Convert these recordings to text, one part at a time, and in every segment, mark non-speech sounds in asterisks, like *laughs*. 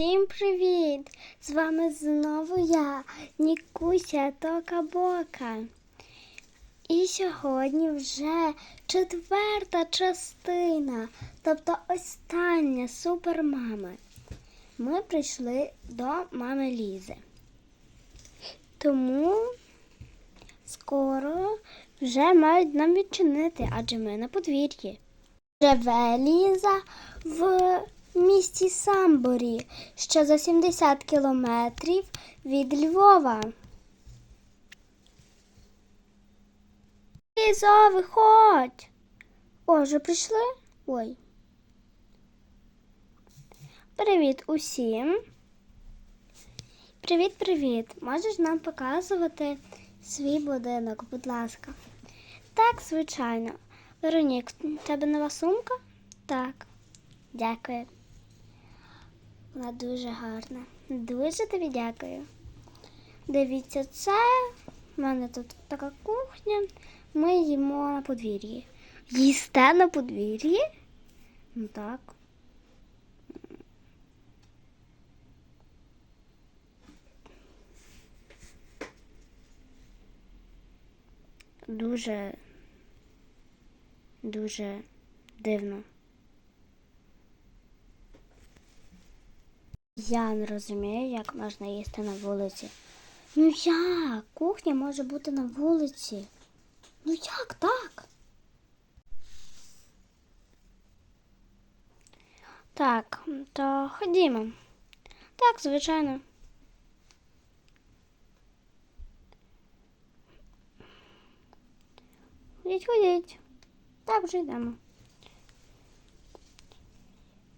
Всім привіт! З вами знову я, Нікуся Тока-Бока. І сьогодні вже четверта частина, тобто остання супермами. Ми прийшли до мами Лізи. Тому скоро вже мають нам відчинити, адже ми на подвір'ї. Живе Ліза в місті Самборі, що за 70 кілометрів від Львова. Лізо, виходь. О, вже прийшли? Ой. Привіт усім. Привіт-привіт. Можеш нам показувати свій будинок, будь ласка. Так, звичайно. Веронік, в тебе нова сумка? Так. Дякую. Вона дуже гарна. Дуже тобі дякую. Дивіться, це в мене тут така кухня. Ми їмо на подвір'ї. Їсте на подвір'ї? Ну так. Дуже, дуже дивно. Я не розумію, як можна їсти на вулиці. Ну як? Кухня може бути на вулиці. Ну як так? Так, то ходімо. Так, звичайно. Ходіть, ходіть. Так, вже йдемо.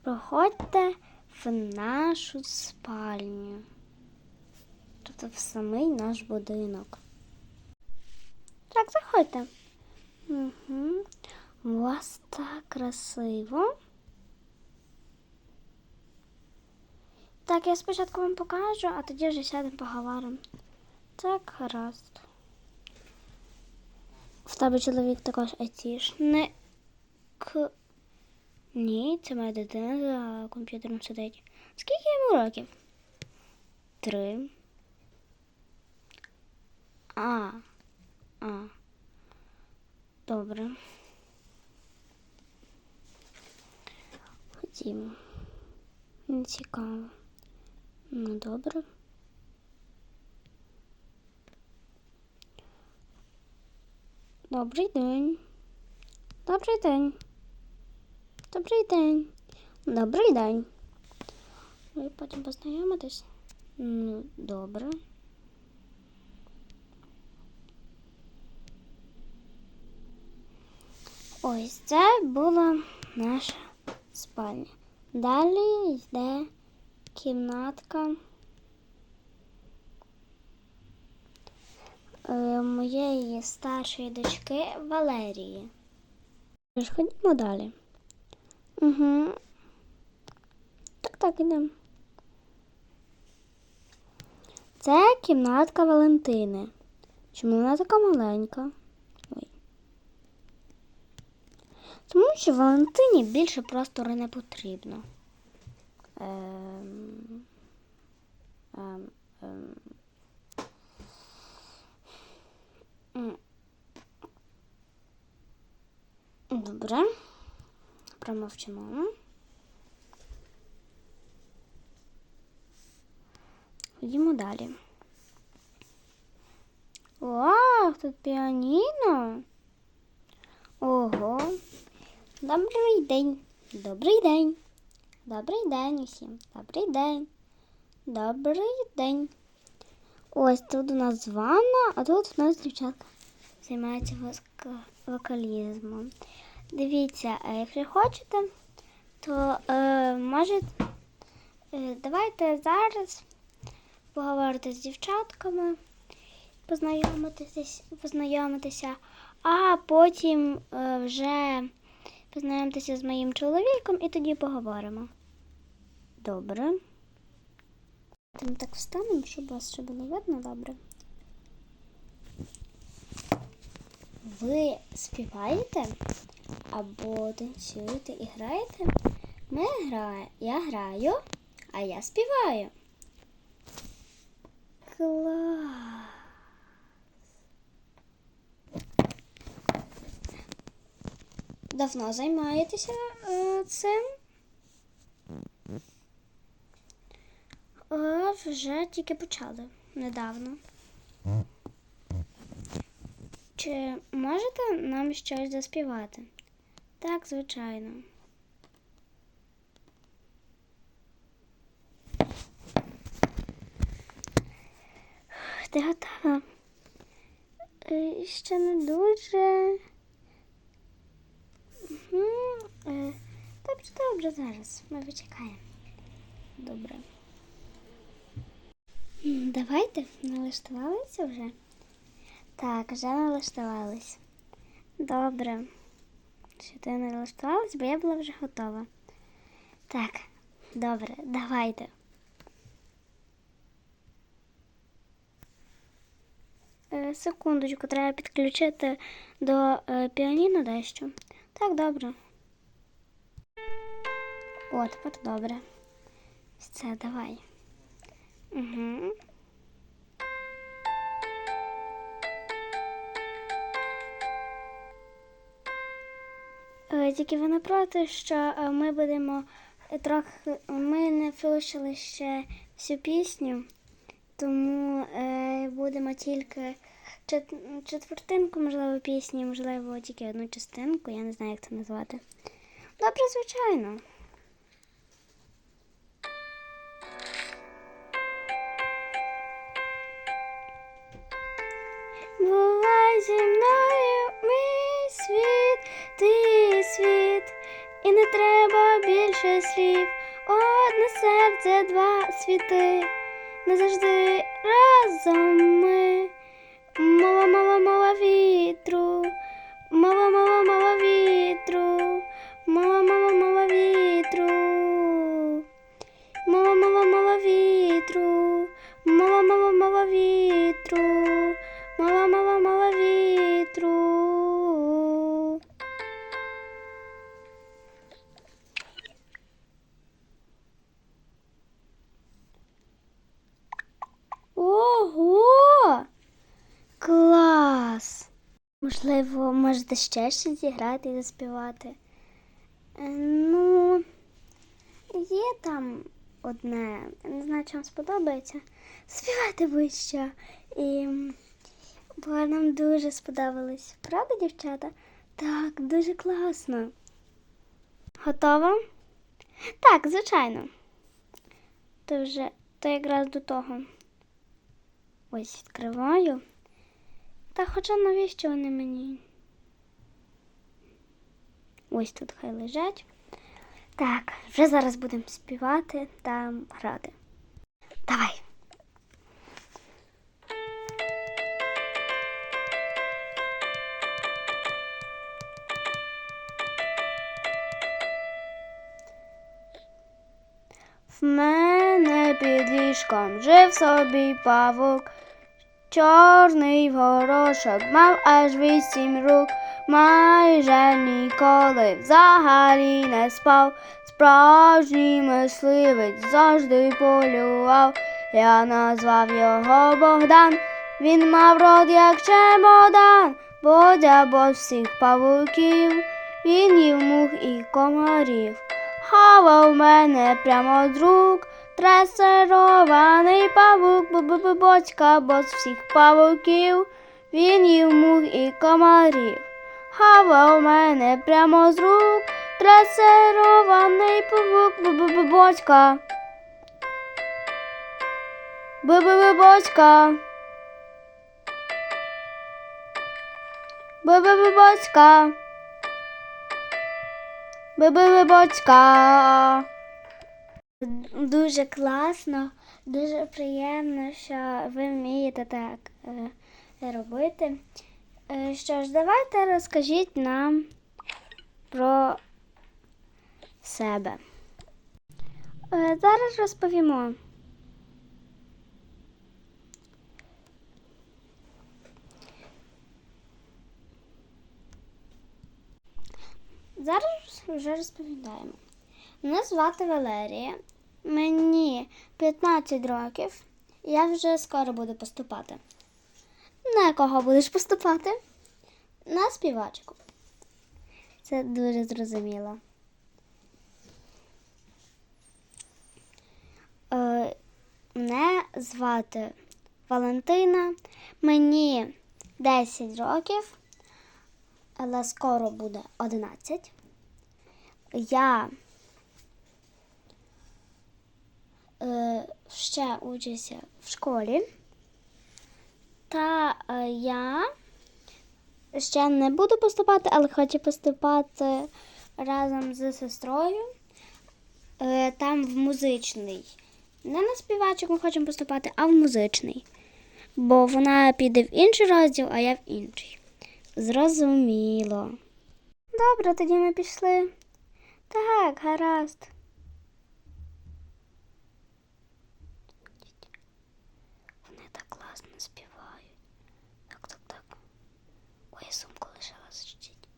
Проходьте в нашу спальню. Тобто в самий наш будинок. Так, заходьте. Угу. У вас так красиво. Так, я спочатку вам покажу, а тоді вже сядемо поговоримо. Так, гаразд. В тебе чоловік також айтішник. Ні, це моя дитина за комп'ютером сидить. Скільки йому років? Три. А. А. Добре. Ходімо. Не цікаво. Ну, добре. Добрий день. Добрий день. Добрий день. Добрий день. Ви потім познайомитесь? Ну, добре. Ось це була наша спальня. Далі йде кімнатка е, моєї старшої дочки Валерії. Ходімо далі. Угу. Так, так, ідемо. Це кімнатка Валентини. Чому вона така маленька? Ой. Тому що Валентині більше простору не потрібно. Ем... Ем... Ем... Добре. Промовчимо. Йдемо далі. Вау, тут піаніно. Ого. Добрий день. Добрий день. Добрий день усім. Добрий день. Добрий день. Ось тут у нас ванна, а тут у нас дівчатка займається вокалізмом. Дивіться, якщо хочете, то е, можете, е, давайте зараз поговорити з дівчатками, познайомитися, познайомитися, а потім е, вже познайомитися з моїм чоловіком і тоді поговоримо. Добре. Ми так встанемо, щоб вас ще було видно добре. Ви співаєте або танцюєте і граєте? Ми грає, я граю, а я співаю. Клас. Давно займаєтеся е, цим? Е, вже тільки почали недавно. Чи можете нам щось заспівати? Так, звичайно. Ти готова? Е, Ще не дуже. Е, Добре, добре, зараз. Ми почекаємо. Добре. Давайте налаштувалися вже. Так, вже налаштувались. Добре. Що не налаштувалась, бо я була вже готова. Так, добре, давайте. Е, Секундочку, треба підключити до е, піаніно дещо. Так, добре. О, тепер добре. Все, давай. Угу. Тільки вона не проти, що е, ми будемо е, трохи. Ми не вивчили ще всю пісню, тому е, будемо тільки чет- четвертинку, можливо, пісні, можливо, тільки одну частинку, я не знаю, як це назвати. Добре, звичайно. І не треба більше слів. Одне серце, два світи, не завжди разом ми. Мова, мова, мова вітру, мова, мова, Можете ще щось зіграти і заспівати. Е, Ну, є там одне, не знаю, чи вам сподобається. Співайте будь-що. І бо нам дуже сподобалось. Правда, дівчата? Так, дуже класно. Готова? Так, звичайно. То вже то якраз до того. Ось відкриваю. Та хоча навіщо вони мені? Ось тут хай лежать. Так, вже зараз будемо співати та грати. Давай. В мене під ліжком жив собі павук. Чорний горошок мав аж вісім рук, майже ніколи взагалі не спав. Справжній мисливець завжди полював. Я назвав його Богдан. Він мав рот, як чемодан, бодя бо всіх павуків. Він їв мух і комарів. Хавав мене прямо з рук. Тресерований павук, бу-бу-бу-бочка, бо з всіх павуків. Він їв мух і комарів. Хавав мене прямо з рук. Тресерований павук, бу-бу-бу-бочка. Бу-бу-бу-бочка. Бу-бу-бу-бочка. Бу-бу-бу-бочка. Дуже класно, дуже приємно, що ви вмієте так е, робити. Е, що ж, давайте розкажіть нам про себе. Е, зараз розповімо. Зараз вже розповідаємо. Мене звати Валерія. Мені 15 років. Я вже скоро буду поступати. На кого будеш поступати? На співачку. Це дуже зрозуміло. Е, мене звати Валентина. Мені 10 років, але скоро буде 11. Я е, ще учуся в школі. Та е, я ще не буду поступати, але хочу поступати разом з сестрою. Е, там в музичний. Не на співачок ми хочемо поступати, а в музичний. Бо вона піде в інший розділ, а я в інший. Зрозуміло. Добре, тоді ми пішли. Так, гаразд. Вони так класно співають. Так, так, так. Ой, я сумку лишила зачтіть.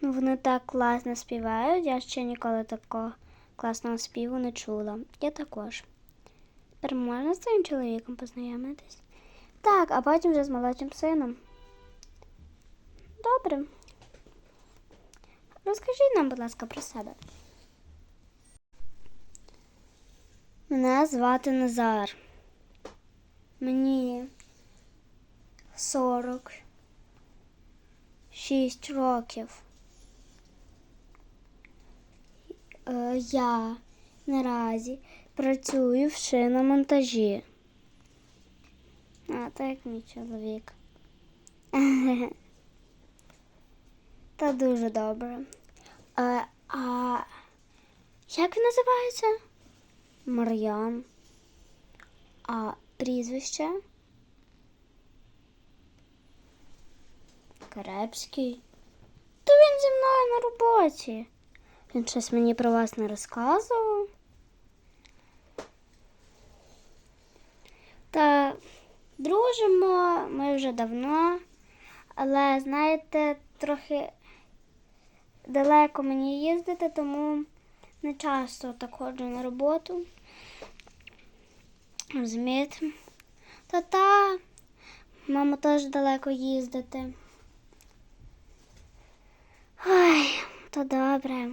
Ну, вони так класно співають. Я ще ніколи такого класного співу не чула. Я також. Тепер можна з твоїм чоловіком познайомитись? Так, а потім вже з молодшим сином. Добре. Розкажіть нам, будь ласка, про себе. Мене звати Назар. Мені 46 років. Е, Я наразі працюю в шиномонтажі. А, так мій чоловік. *laughs* Та дуже добре. Е, а як він називається? Мар'ян. А прізвище? Каребський. То він зі мною на роботі. Він щось мені про вас не розказував. Та дружимо ми вже давно, але знаєте, трохи далеко мені їздити, тому не часто так ходжу на роботу. Розумієте? Та та, мама теж далеко їздити. Ой, то добре.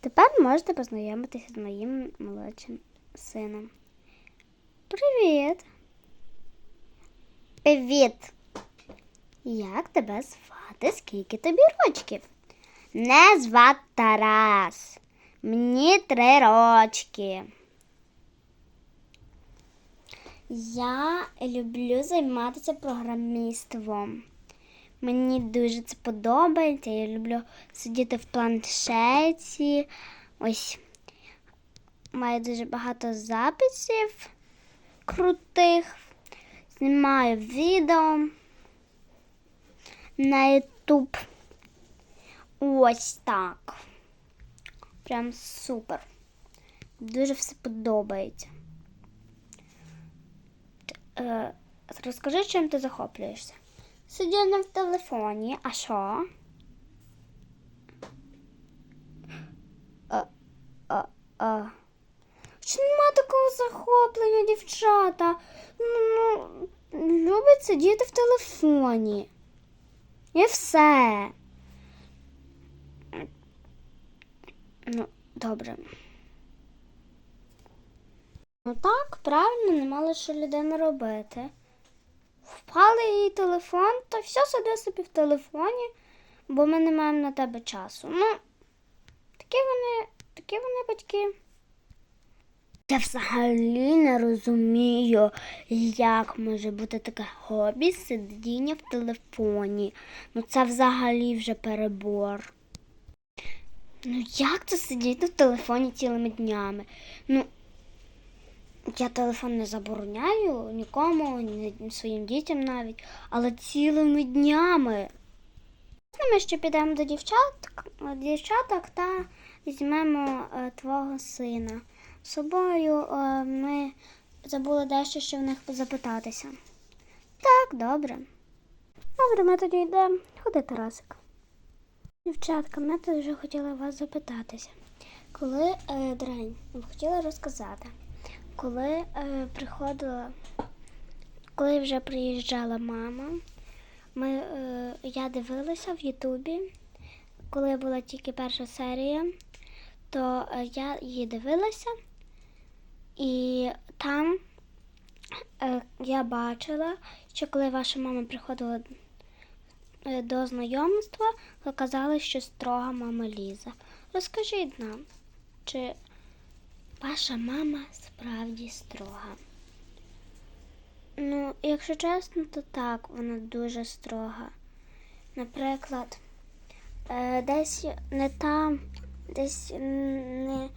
Тепер можете познайомитися з моїм молодшим сином. Привіт. Привіт. Як тебе звати? Скільки тобі рочків? Не звати Тарас. Мені три рочки. Я люблю займатися програмістством. Мені дуже це подобається. Я люблю сидіти в планшеті. Ось маю дуже багато записів крутих. Знімаю відео на YouTube. Ось так. Прям супер. Дуже все подобається. Е, розкажи, чим ти захоплюєшся? Сидіння в телефоні, а що? Чи нема такого захоплення, дівчата? Ну, любить сидіти в телефоні. І все. Ну, добре. Ну так, правильно, нема лише людина робити. Впали її телефон, то все сиди собі в телефоні, бо ми не маємо на тебе часу. Ну, такі вони, такі вони батьки. Я взагалі не розумію, як може бути таке хобі сидіння в телефоні. Ну це взагалі вже перебор. Ну як це сидіти в телефоні цілими днями? Ну, я телефон не забороняю нікому, ні своїм дітям навіть, але цілими днями. Ми ще підемо до дівчат, дівчаток та візьмемо е, твого сина. З собою е, ми забули дещо ще в них запитатися. Так, добре. Добре, ми тоді йдемо. Ходи, Тарасик. Дівчатка, ми тут вже хотіла вас запитатися. Коли е, дрень, хотіла розказати, коли е, приходила, коли вже приїжджала мама, ми, е, я дивилася в Ютубі, коли була тільки перша серія, то е, я її дивилася, і там е, я бачила, що коли ваша мама приходила е, до знайомства, то казали, що строга мама Ліза. Розкажіть нам, чи ваша мама справді строга? Ну, якщо чесно, то так, вона дуже строга. Наприклад, е, десь не там, десь не,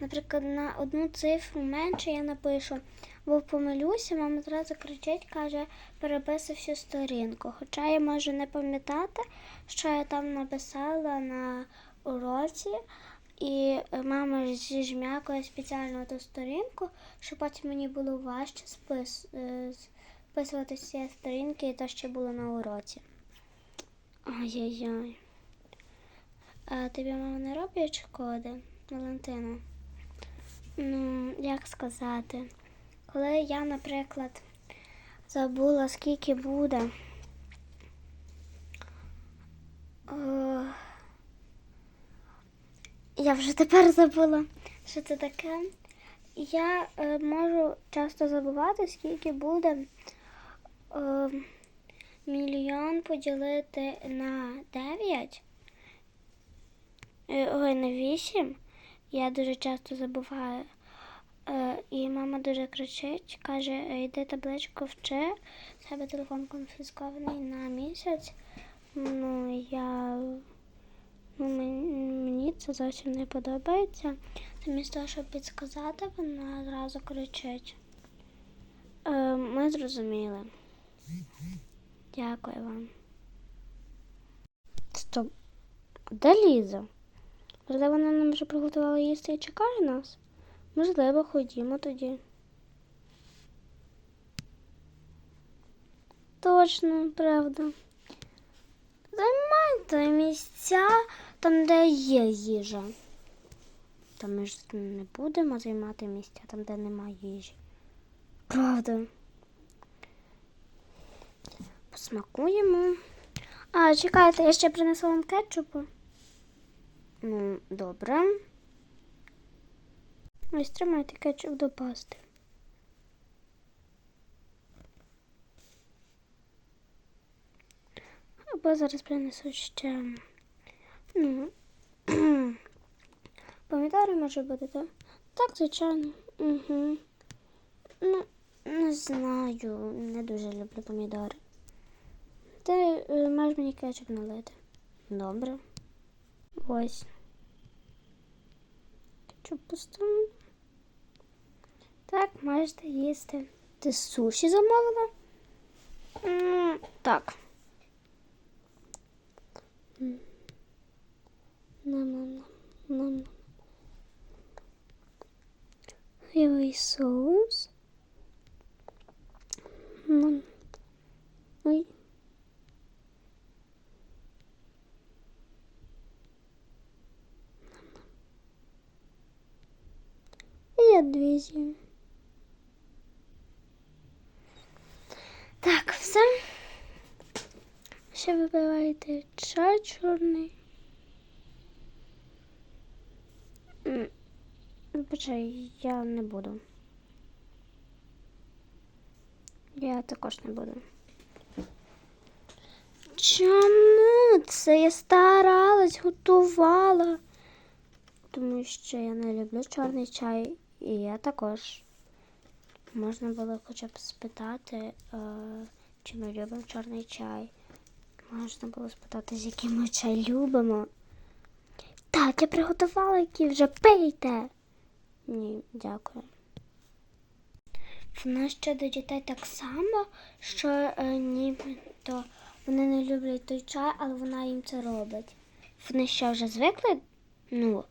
наприклад, на одну цифру менше я напишу, бо помилюся, мама одразу кричить, каже, переписуй всю сторінку. Хоча я можу не пам'ятати, що я там написала на уроці, і е, мама зіжмякує спеціально ту сторінку, щоб потім мені було важче спис, е, списувати цієї сторінки і те, що було на уроці. Ай-яй-яй. А тобі мама не робить шкоди, Валентина? Ну, як сказати, коли я, наприклад, забула, скільки буде. О, я вже тепер забула, що це таке. Я е, можу часто забувати, скільки буде е, мільйон поділити на 9. Е, ой, на 8. Я дуже часто забуваю. Е, і мама дуже кричить, каже, «Е, йди табличку вчи, в тебе телефон конфіскований на місяць. Ну, я це зовсім не подобається. Замість того, щоб підсказати, вона одразу кричить. Е, ми зрозуміли. Дякую вам. Стоп. Де Ліза? Можливо, вона нам вже приготувала їсти і чекає нас? Можливо, ходімо тоді. Точно, правда. Займайте місця там, де є їжа. Та ми ж не будемо займати місця там, де немає їжі. Правда. Посмакуємо. А, чекайте, я ще принесла вам кетчупу. Ну, добре. Ось тримайте кетчуп до пасти. Або зараз принесу ще. Ну, помідори може бути, так? Так, звичайно. Угу. Ну, не знаю, не дуже люблю помідори. Ти е, маєш мені кетчуп налити. Добре. Ось. Кетчуп поставимо. Так, можете їсти. Ти суші замовила? Так. М. На-на-на. Соус. М. Ой. Я дві з'їм. Так, все. Ще вибиваєте чай чорний. Вибачай, я не буду. Я також не буду. Чому це я старалась, готувала? Тому що я не люблю чорний чай, і я також. Можна було хоча б спитати, е, чи ми любимо чорний чай. Можна було спитати, з яким ми чай любимо. Так, я приготувала, який вже пийте. Ні, дякую. В нас ще до дітей так само, що е, нібито вони не люблять той чай, але вона їм це робить. Вони що вже звикли? Ну,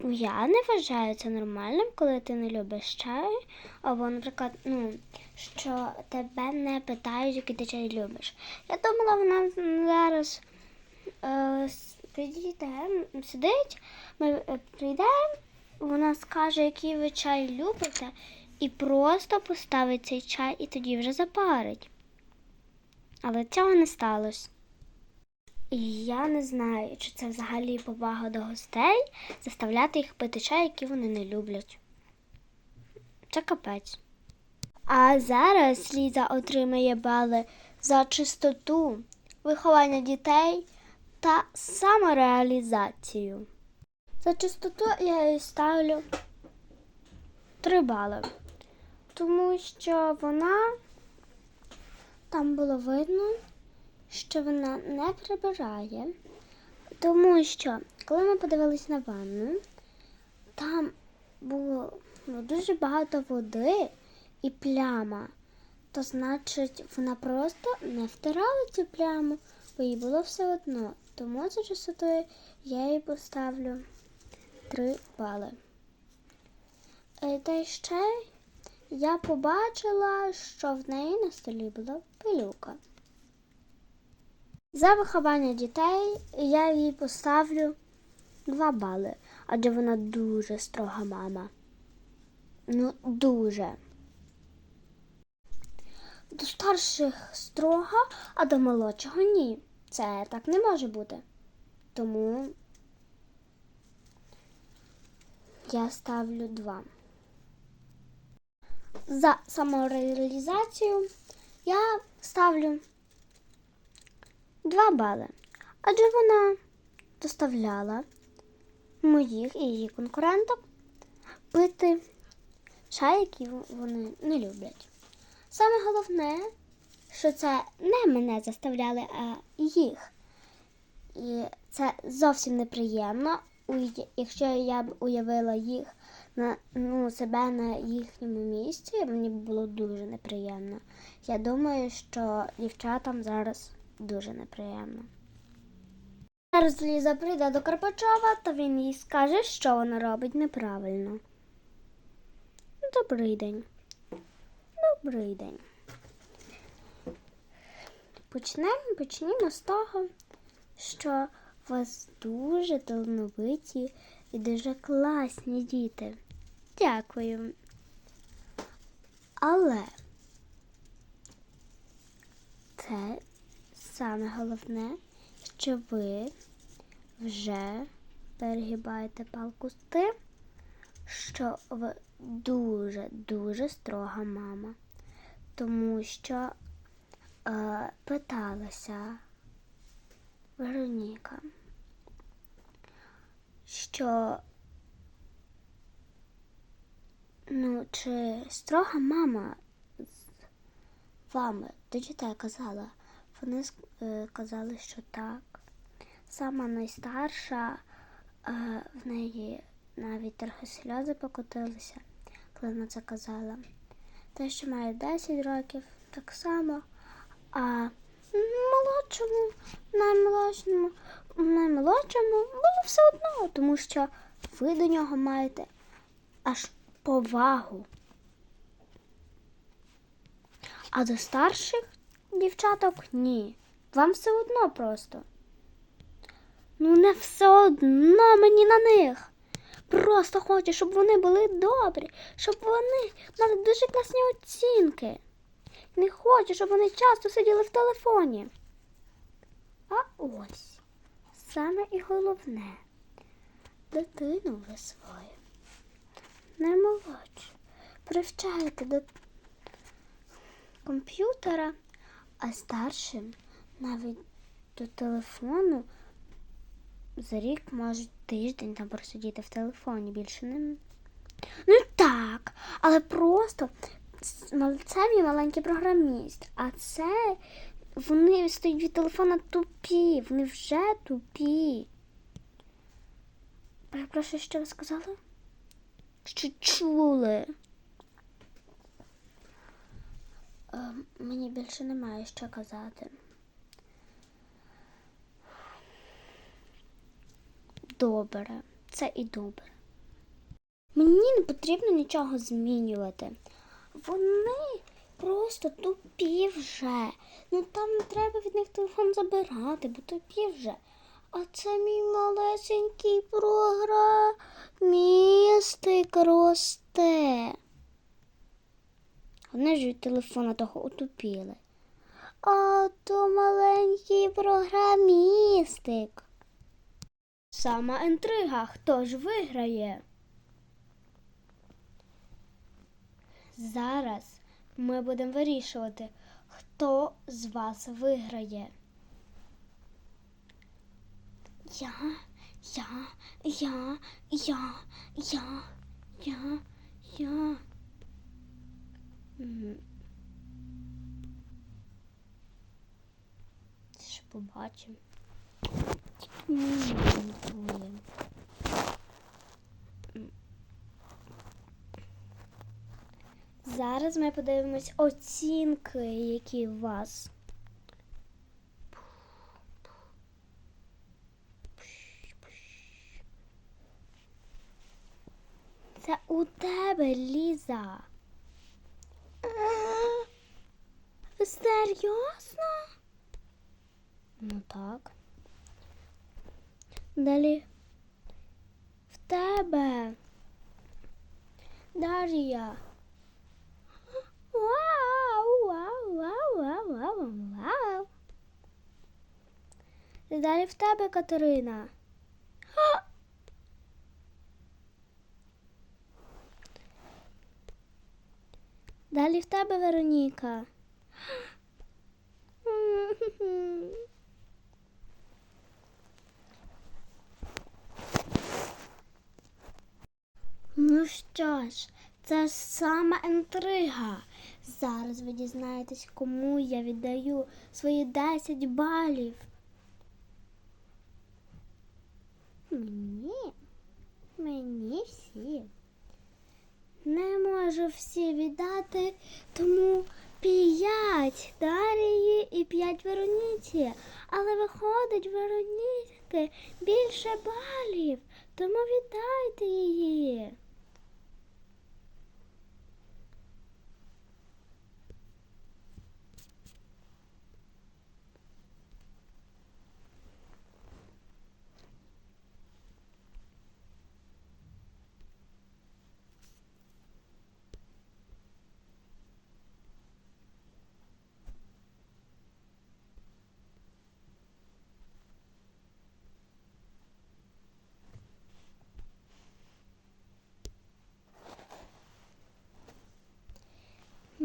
я не вважаю це нормальним, коли ти не любиш чай, або, наприклад, ну, що тебе не питають, який ти чай любиш. Я думала, вона зараз е, прийдемо, сидить, ми е, прийдемо, вона скаже, який ви чай любите, і просто поставить цей чай і тоді вже запарить. Але цього не сталося. І я не знаю, чи це взагалі повага до гостей заставляти їх пити чай, який вони не люблять. Це капець. А зараз Ліза отримає бали за чистоту, виховання дітей та самореалізацію. За чистоту я їй ставлю 3 бали, тому що вона там було видно, що вона не прибирає, тому що коли ми подивились на ванну, там було ну, дуже багато води і пляма. То значить, вона просто не втирала цю пляму, бо їй було все одно. Тому за чистотою я їй поставлю 3 бали. Е, Та ще я побачила, що в неї на столі була пилюка. За виховання дітей я їй поставлю 2 бали, адже вона дуже строга мама. Ну, дуже. До старших строга, а до молодшого ні. Це так не може бути. Тому я ставлю 2. За самореалізацію я ставлю 2 бали. Адже вона доставляла моїх і її конкуренток пити чай, який вони не люблять. Саме головне, що це не мене заставляли, а їх. І це зовсім неприємно, якщо я б уявила їх на ну, себе на їхньому місці, мені б було дуже неприємно. Я думаю, що дівчатам зараз дуже неприємно. Зараз Ліза прийде до Карпачова, та він їй скаже, що вона робить неправильно. Добрий день. Добрий день. Почнемо, почнімо з того, що у вас дуже талановиті і дуже класні діти. Дякую. Але це саме головне, що ви вже перегибаєте палку з тим, що ви дуже дуже строга мама, тому що е, питалася Вероніка, що ну, чи строга мама з вами до дітей казала? Вони е, казали, що так. Сама найстарша, е, в неї навіть трохи сльози покотилися, коли вона це казала. Те, що має 10 років, так само. А молодшому, наймолодшому, наймолодшому було все одно, тому що ви до нього маєте аж повагу. А до старших дівчаток ні. Вам все одно просто. Ну, не все одно мені на них. Просто хочу, щоб вони були добрі, щоб вони мали дуже класні оцінки. Не хочу, щоб вони часто сиділи в телефоні. А ось саме і головне. Дитину ви свою. Не молодшу. Привчаєте до комп'ютера, а старшим навіть до телефону за рік можуть тиждень там просидіти в телефоні, більше не. Ну так, але просто це мій маленький програміст, а це вони стоять від телефона тупі, вони вже тупі. Перепрошую, що ви сказали? Що чули? Е, мені більше немає що казати. Добре, це і добре. Мені не потрібно нічого змінювати. Вони просто тупі вже. Ну там не треба від них телефон забирати, бо тупі вже. А це мій малесенький програмістик росте. Вони ж від телефона того утупіли. А то маленький програмістик. Сама інтрига, хто ж виграє? Зараз ми будемо вирішувати, хто з вас виграє. Я, я, я, я, я, я, я. Ще побачимо. М, двоє. М. Зараз ми подивимось оцінки, які у вас. Це у тебе, Ліза. Ви серйозно? Ну так. Далі. В тебе. Дар'я. Вау, вау, вау, вау. Далі в тебе, Катерина. А! Далі в тебе, Вероніка. Ну що ж, це ж сама інтрига. Зараз ви дізнаєтесь, кому я віддаю свої 10 балів. Мені? Мені всі. Не можу всі віддати, тому п'ять Дарії і п'ять Вероніці. Але виходить Вероніки більше балів, тому віддайте її.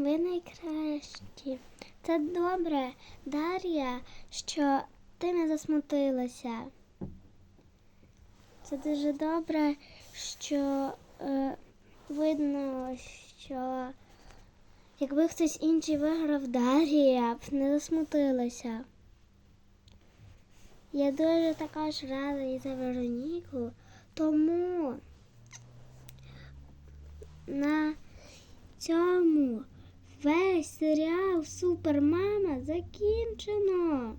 Ви найкращі. Це добре, Дар'я, що ти не засмутилася. Це дуже добре, що е, видно, що якби хтось інший виграв Дар'я б не засмутилася. Я дуже також рада і за Вероніку, тому на цьому весь серіал Супермама закінчено.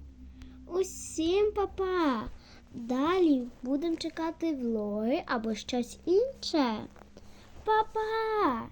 Усім па-па! Далі будемо чекати влоги або щось інше. Па-па!